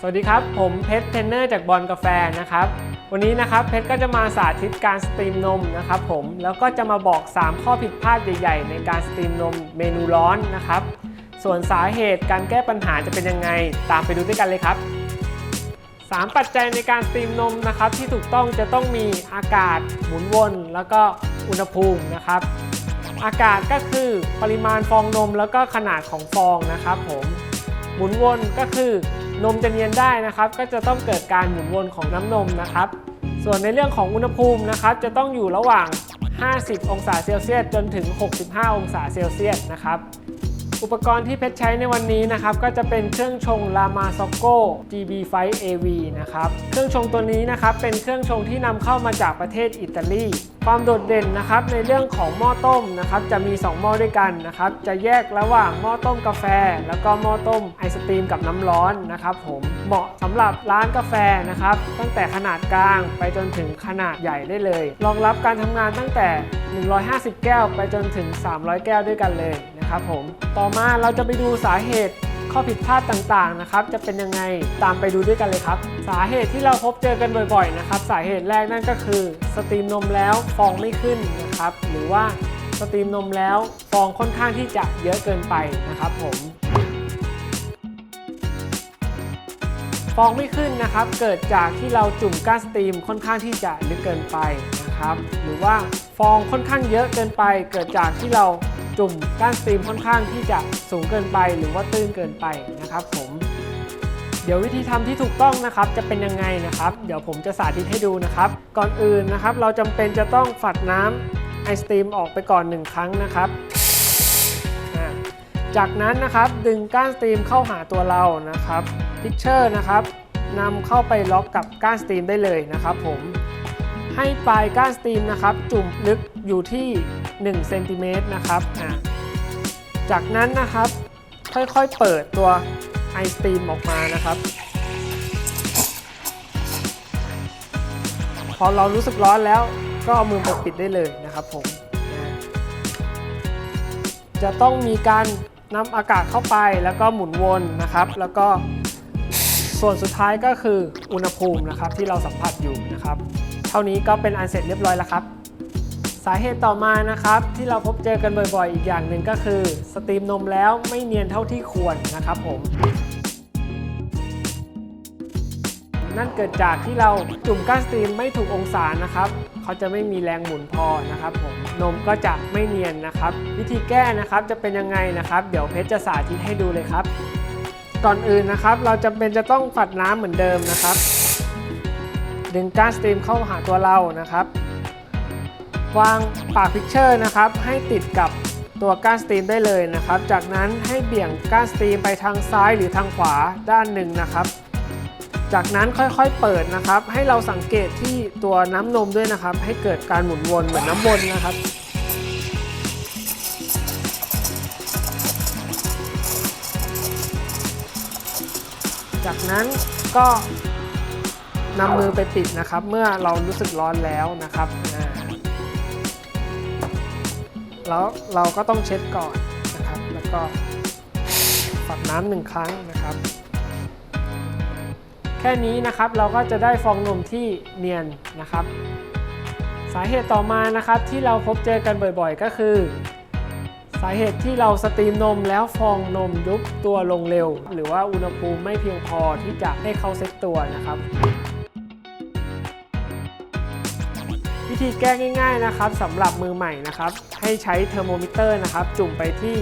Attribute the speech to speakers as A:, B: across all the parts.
A: สวัสดีครับ ผมเพชรเทรนเนอร์จากบอลกาแฟนะครับ วันนี้นะครับเพชรก็จะมาสาธิตการสตรีมนมนะครับผมแล้วก็จะมาบอก 3 ข้อผิดพลาดใหญ่ ๆ ในการสตรีมนมเมนูร้อนนะครับ ส่วนสาเหตุการแก้ปัญหาจะเป็นยังไง ตามไปดูด้วยกันเลยครับ 3 ปัจจัยในการสตรีมนมนะครับที่ถูกต้องจะต้องมีอากาศหมุนวน แล้วก็อุณหภูมินะครับ อากาศก็คือปริมาณฟองนมแล้วก็ขนาดของฟองนะครับผมหมุนวนก็คือ นมจะเนียนได้นะครับ ก็จะต้องเกิดการหมุนวนของน้ำนมนะครับ ส่วนในเรื่องของอุณหภูมินะครับ จะต้องอยู่ระหว่าง 50 องศาเซลเซียสจนถึง 65 องศาเซลเซียสนะครับ อุปกรณ์ที่เพชรใช้ในวันนี้นะครับก็จะเป็นเครื่องชง Lama s o c o GB5 AV นะครับเครื่องชงตัวนี้นะครับเป็นเครื่องชงที่นำเข้ามาจากประเทศอิตาลีความโดดเด่นนะครับในเรื่องของหม้อต้มนะครับจะมี 2 หม้อด้วยกันนะครับจะแยกระหว่างหม้อต้มกาแฟ แล้วก็หม้อต้มไอศตรีมกับน้ำร้อนนะครับผมเหมาะสำหรับร้านกาแฟนะครับตั้งแต่ขนาดกลางไปจนถึงขนาดใหญ่ได้เลยรองรับการทำงานตั้งแต่ 150 แก้วไปจนถึง 300 แก้วด้วยกันเลย นะครับผม ต่อมาเราจะไปดูสาเหตุข้อผิดพลาดต่างๆนะครับ จะเป็นยังไงตามไปดูด้วยกันเลยครับ สาเหตุที่เราพบเจอกันบ่อยๆนะครับ สาเหตุแรกนั่นก็คือ สตรีมนมแล้วฟองไม่ขึ้นนะครับ หรือว่าสตรีมนมแล้วฟองค่อนข้างที่จะเยอะเกินไปนะครับผมฟองไม่ขึ้นนะครับ เกิดจากที่เราจุ่มก้านสตรีมค่อนข้างที่จะลึกเกินไปนะครับ หรือว่าฟองค่อนข้างเยอะเกินไป เกิดจากที่เรา จุ่มก้านสตรีมค่อนข้างที่จะสูงเกินไปหรือว่าตื้นเกินไปนะครับผมเดี๋ยววิธีทำที่ถูกต้องนะครับจะเป็นยังไงนะครับ เดี๋ยวผมจะสาธิตให้ดูนะครับ ก่อนอื่นนะครับ เราจำเป็นจะต้องฝัดน้ำไอสตรีมออกไปก่อนหนึ่งครั้งนะครับจากนั้นนะครับดึงก้านสตรีมเข้าหาตัวเรานะครับพิกเชอร์นะครับนำเข้าไปล็อกกับก้านสตรีมได้เลยนะครับ ผมให้ปลายก้านสตรีมนะครับ จุ่มลึกอยู่ที่ 1เซนติเมตรนะครับจากนั้นนะครับค่อยๆเปิดตัวไอสตรีมออกมานะครับ พอเรารู้สึกร้อนแล้วก็เอามือไปปิดได้เลยนะครับผมจะต้องมีการนำอากาศเข้าไปแล้วก็หมุนวนนะครับ แล้วก็ส่วนสุดท้ายก็คืออุณหภูมินะครับที่เราสัมผัสอยู่นะครับ เท่านี้ก็เป็นอันเสร็จเรียบร้อยแล้วครับาเหตุต่อมานะครับที่เราพบเจอกันบ่อยๆ อีกอย่างหนึ่งก็คือ สตรีมนมแล้วไม่เนียนเท่าที่ควรนะครับผมนั่นเกิดจากที่เราจุ่มก้านสตรีมไม่ถูกองศานะครับเขาจะไม่มีแรงหมุนพอนะครับผมนมก็จะไม่เนียนนะครับ วิธีแก้นะครับจะเป็นยังไงนะครับ เดี๋ยวเพชรจะสาธิตให้ดูเลยครับ ก่อนอื่นนะครับ เราจำเป็นจะต้องฝัดน้ำเหมือนเดิมนะครับ ดึงก้านสตรีมเข้าหาตัวเรานะครับ วางปากพิกเชอร์นะครับให้ติดกับตัวก้านสตรีมได้เลยนะครับ จากนั้นให้เบี่ยงก้านสตรีมไปทางซ้ายหรือทางขวาด้านหนึ่งนะครับ จากนั้นค่อยๆเปิดนะครับ ให้เราสังเกตที่ตัวน้ำนมด้วยนะครับ ให้เกิดการหมุนวนเหมือนน้ำวนนะครับจากนั้นก็นำมือไปปิดนะครับ เมื่อเรารู้สึกร้อนแล้วนะครับ แล้วเราก็ต้องเช็ดก่อนนะครับ แล้วก็ฝักน้ำหนึ่งครั้งนะครับ แค่นี้นะครับเราก็จะได้ฟองนมที่เนียนนะครับ สาเหตุต่อมานะครับที่เราพบเจอกันบ่อยๆ ก็คือ สาเหตุที่เราสตรีมนมแล้วฟองนมยุบตัวลงเร็ว หรือว่าอุณหภูมิไม่เพียงพอที่จะให้เขาเซ็ตตัวนะครับ ธีแก้ง่าย ๆนะครับสำหรับมือใหม่นะครับ ให้ใช้เทอร์โมมิเตอร์นะครับ จุ่มไปที่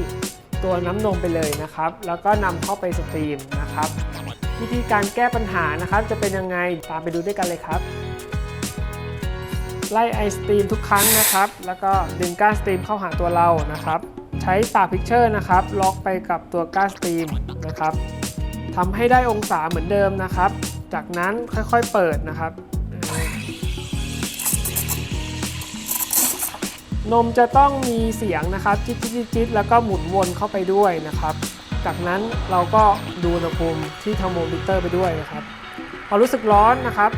A: ตัวน้ำนมไปเลยนะครับ แล้วก็นำเข้าไปสตรีมนะครับ วิธีการแก้ปัญหานะครับ จะเป็นยังไงตามไปดูด้วยกันเลยครับ ไล่ไอสตรีมทุกครั้งนะครับ แล้วก็ดึงก้านสตรีมเข้าหาตัวเรานะครับ ใช้ปากพิกเชอร์นะครับ ล็อกไปกับตัวก้านสตรีมนะครับทำให้ได้องศาเหมือนเดิมนะครับ จากนั้นค่อยๆเปิดนะครับ นมจะต้องมีเสียงนะครับจิ๊ดจิ๊ดจิ๊ดแล้วก็หมุนวนเข้าไปด้วยนะครับ จากนั้นเราก็ดูอุณหภูมิที่เทอร์โมมิเตอร์ไปด้วยนะครับพอรู้สึกร้อนนะครับ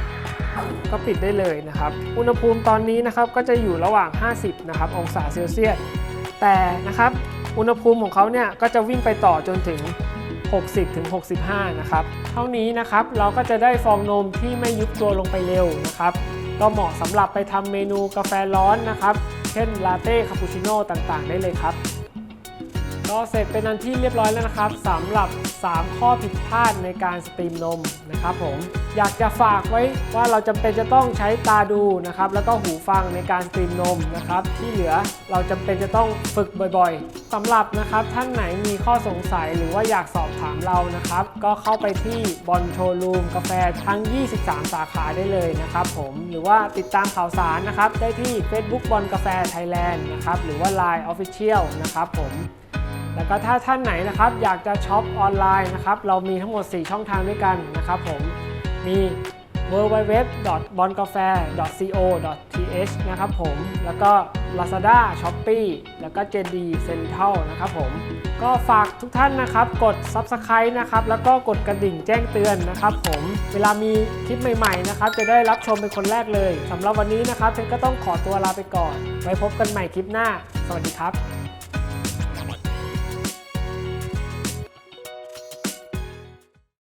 A: ก็ปิดได้เลยนะครับ อุณหภูมิตอนนี้นะครับก็จะอยู่ระหว่าง 50 นะครับ องศาเซลเซียสแต่นะครับอุณหภูมิของเขาเนี่ยก็จะวิ่งไปต่อจนถึง 60-65 นะครับ เท่านี้นะครับเราก็จะได้ฟองนมที่ไม่ยุบตัวลงไปเร็วนะครับ ก็เหมาะสำหรับไปทำเมนูกาแฟร้อนนะครับ เช่นลาเต้คาปูชิโน่ต่างๆ ได้เลยครับ ก็เสร็จเป็นอันที่เรียบร้อยแล้วนะครับสำหรับ 3 ข้อผิดพลาดในการสตรีมนมนะครับผมอยากจะฝากไว้ว่าเราจำเป็นจะต้องใช้ตาดูนะครับแล้วก็หูฟังในการสตรีมนมนะครับที่เหลือเราจำเป็นจะต้องฝึกบ่อยๆสำหรับนะครับท่านไหนมีข้อสงสัยหรือว่าอยากสอบถามเรานะครับ ก็เข้าไปที่บอลโชว์รูมกาแฟทั้ง 23 สาขาได้เลยนะครับผมหรือว่าติดตามข่าวสารนะครับได้ที่ Facebook บอลกาแฟไทยแลนด์นะครับหรือว่า Line Official นะครับผม แล้วก็ถ้าท่านไหนนะครับอยากจะช็อปออนไลน์นะครับเรามีทั้งหมด 4 ช่องทางด้วยกันนะครับผมมี w w w b o n g a f a c o th นะครับผม แล้วก็ Lazada, Shopee แล้วก็ JD Central นะครับผม ก็ฝากทุกท่านนะครับ กด Subscribe นะครับ แล้วก็กดกระดิ่งแจ้งเตือนนะครับผม เวลามีคลิปใหม่ๆนะครับ จะได้รับชมเป็นคนแรกเลย สำหรับวันนี้นะครับเพนก็ต้องขอตัวลาไปก่อน ไว้พบกันใหม่คลิปหน้า สวัสดีครับ